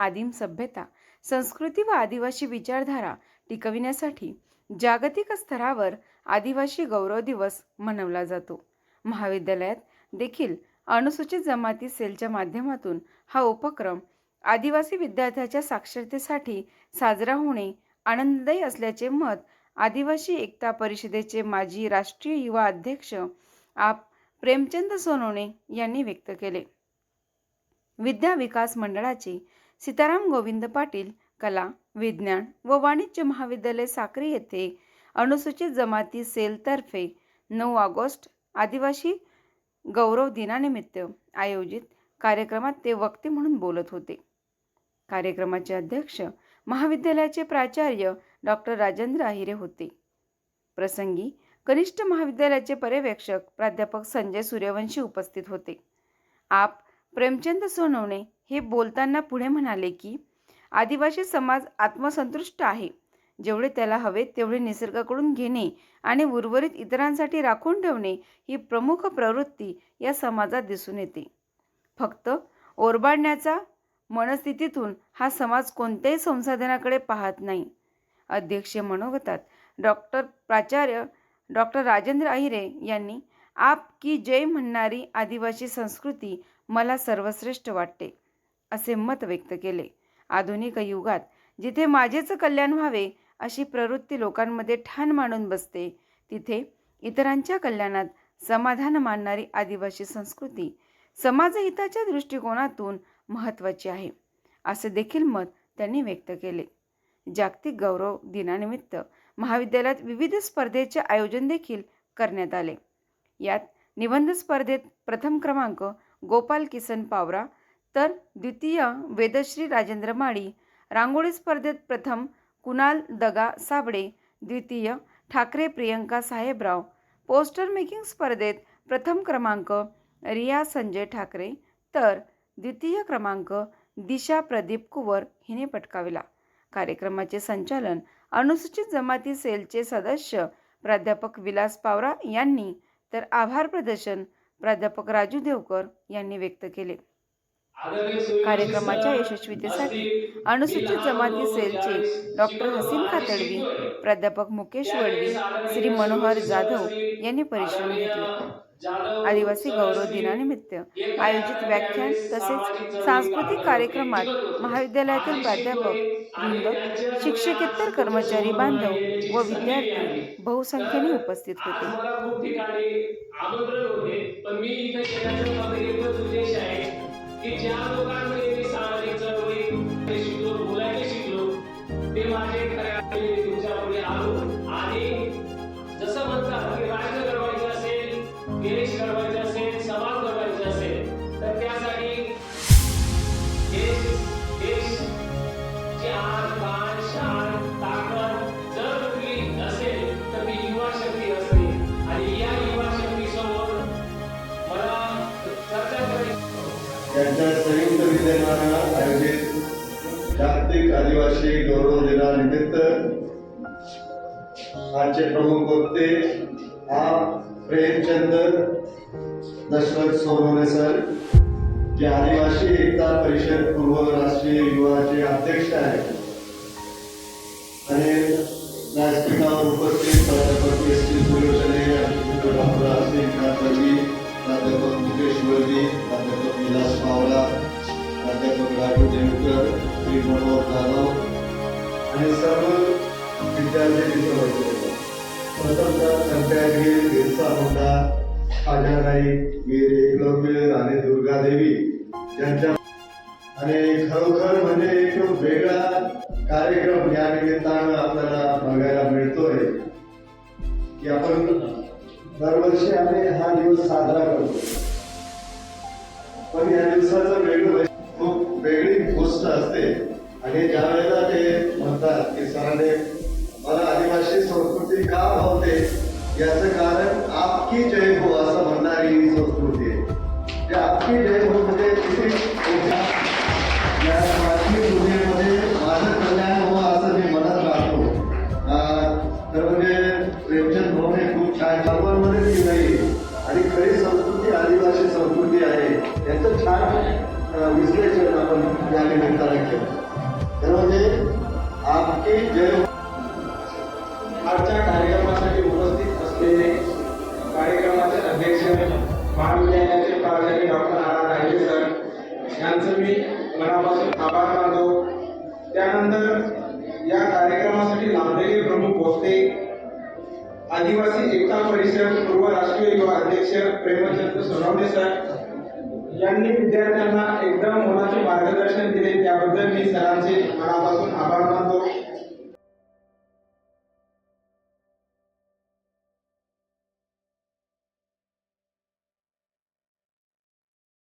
आदिम सभ्यता संस्कृती व आदिवासी विचारधारा टिकविण्यासाठी जागतिक स्तरावर आदिवासी गौरव दिवस मनवला जातो. महाविद्यालयात देखील अनुसूचित जमाती सेलच्या माध्यमातून हा उपक्रम आदिवासी विद्यार्थ्याच्या साक्षरतेसाठी साजरा होणे आनंददायी असल्याचे मत आदिवासी एकता परिषदेचे माजी राष्ट्रीय युवा अध्यक्ष आप. प्रेमचंद सोनोने यांनी व्यक्त केले. विद्या विकास मंडळाचे सीताराम गोविंद पाटील कला विज्ञान व वाणिज्य महाविद्यालय साक्री येथे अनुसूचित जमाती सेलतर्फे नऊ ऑगस्ट आदिवासी गौरव दिनानिमित्त आयोजित कार्यक्रमात ते वक्ते म्हणून बोलत होते. कार्यक्रमाचे अध्यक्ष महाविद्यालयाचे प्राचार्य डॉक्टर राजेंद्र आहिरे होते. प्रसंगी कनिष्ठ महाविद्यालयाचे पर्यवेक्षक प्राध्यापक संजय सूर्यवंशी उपस्थित होते. आप प्रेमचंद सोनवणे हे बोलताना पुढे म्हणाले की आदिवासी समाज आत्मसंतुष्ट आहे. जेवढे त्याला हवे तेवढे निसर्गाकडून घेणे आणि उर्वरित इतरांसाठी राखून ठेवणे ही प्रमुख प्रवृत्ती या समाजात दिसून येते. फक्त ओरबाडण्याचा मनस्थितीतून हा समाज कोणत्याही संसाधनाकडे पाहत नाही. अध्यक्ष मनोगतात. डॉक्टर प्राचार्य डॉक्टर राजेंद्र अहिरे यांनी आप की जय म्हणणारी आदिवासी संस्कृती मला सर्वश्रेष्ठ वाटते. असे मत व्यक्त केले. आधुनिक युगात जिथे माझेच कल्याण व्हावे अशी प्रवृत्ती लोकांमध्ये ठाण मांडून बसते तिथे इतरांच्या कल्याणात समाधान मानणारी आदिवासी संस्कृती समाजहिताच्या दृष्टिकोनातून महत्त्वाची आहे असे देखील मत त्यांनी व्यक्त केले. जागतिक गौरव दिनानिमित्त महाविद्यालयात विविध स्पर्धेचे आयोजन देखील करण्यात आले. यात निबंध स्पर्धेत प्रथम क्रमांक गोपाल किसन पावरा तर द्वितीय वेदश्री राजेंद्र माळी रांगोळी स्पर्धेत प्रथम कुणाल दगा साबळे द्वितीय ठाकरे प्रियंका साहेबराव. पोस्टर मेकिंग स्पर्धेत प्रथम क्रमांक रिया संजय ठाकरे तर द्वितीय क्रमांक दिशा प्रदीप कुवर हिने पटकाविला. कार्यक्रमाचे संचालन अनुसूचित जमाती सेलचे सदस्य प्राध्यापक विलास पावरा यांनी तर आभार प्रदर्शन प्राध्यापक राजू देवकर यांनी व्यक्त केले. कार्यक्रमाच्या यशस्वीतेसाठी अनुसूचित जमाती सेलचे डॉक्टर हसीन खातडवी प्राध्यापक मुकेश वडवी श्री मनोहर जाधव यांनी परिश्रम घेतले. आदिवासी गौरव दिनानिमित्त आयोजित व्याख्यान तसेच सांस्कृतिक कार्यक्रमात महाविद्यालयातील प्राध्यापक वृंद शिक्षकेतर कर्मचारी बांधव व विद्यार्थी बहुसंख्येने उपस्थित होते. की ज्या लोकांमध्ये मी सामाजिक चळवळी शिकलो बोलायचे शिकलो ते माझे खऱ्या तुमच्यापुढे आलो आणि जसं म्हणतात की राज्य घडवायचं असेल देश घडवायचा असेल संयुक्त आयोजित जागतिक आदिवासी गौरव दिनानिमित्त आजचे प्रमुख वक्ते हा प्रेमचंद दशरथ सोनवणे सर जे आदिवासी एकता परिषद पूर्व राष्ट्रीय युवाचे अध्यक्ष आहेत. आणि व्यासपीठावर उपस्थित प्राध्यापक एस टी सुलोचने डॉक्टर हसीन कातरवी प्राध्यापक मुकेश वर्दी प्राध्यापक विलास पावला प्राध्यापक राजू देवकर श्री मनोहर जाधव आणि सर्व विद्यार्थी तिथे होते प्रथमतः संत्यागिरी बिरसा मुंडा खाजाबाई वीर एकलव्य राणी दुर्गादेवी यांच्या आणि खरोखर म्हणजे एक वेगळा कार्यक्रम या निमित्तानं आपल्याला बघायला मिळतोय की आपण दरवर्षी आम्ही हा दिवस साजरा करतो. पण या दिवसाचं वेगळं गोष्ट असते. आणि ज्या वेळेला ते म्हणतात की सरांनी मला आदिवासी संस्कृती का भावते? याचं कारण आपकी जय हो असं म्हणणारी ही संस्कृती आहे. ते आपकी जय हो म्हणजे किती? या मानवी दुनियेमध्ये माझं कल्याण हो असं मी मनात राहतो. अं, तर म्हणजे प्रेमचंद भाऊ खूप छान सर्वांमध्ये ती नाही आणि खरी संस्कृती आदिवासी संस्कृती आहे. याचं छान अं, विश्लेषण आपण या निमित्तानं केलं. तर म्हणजे जय आजच्या कार्यक्रमासाठी उपस्थित असलेले कार्यक्रमाचे अध्यक्ष महाविद्यालयाचे प्राचार्य डॉक्टर आर आर राहिले सर. यांचं मी मनापासून आभार मानतो. त्यानंतर या कार्यक्रमासाठी लाभलेले प्रमुख होते आदिवासी एकता परिषद पूर्व राष्ट्रीय युवा अध्यक्ष प्रेमचंद्र सोनवणे सर. यांनी विद्यार्थ्यांना एकदम मोलाचे मार्गदर्शन दिले. त्याबद्दल मी सरांचे मनापासून आभार मानतो.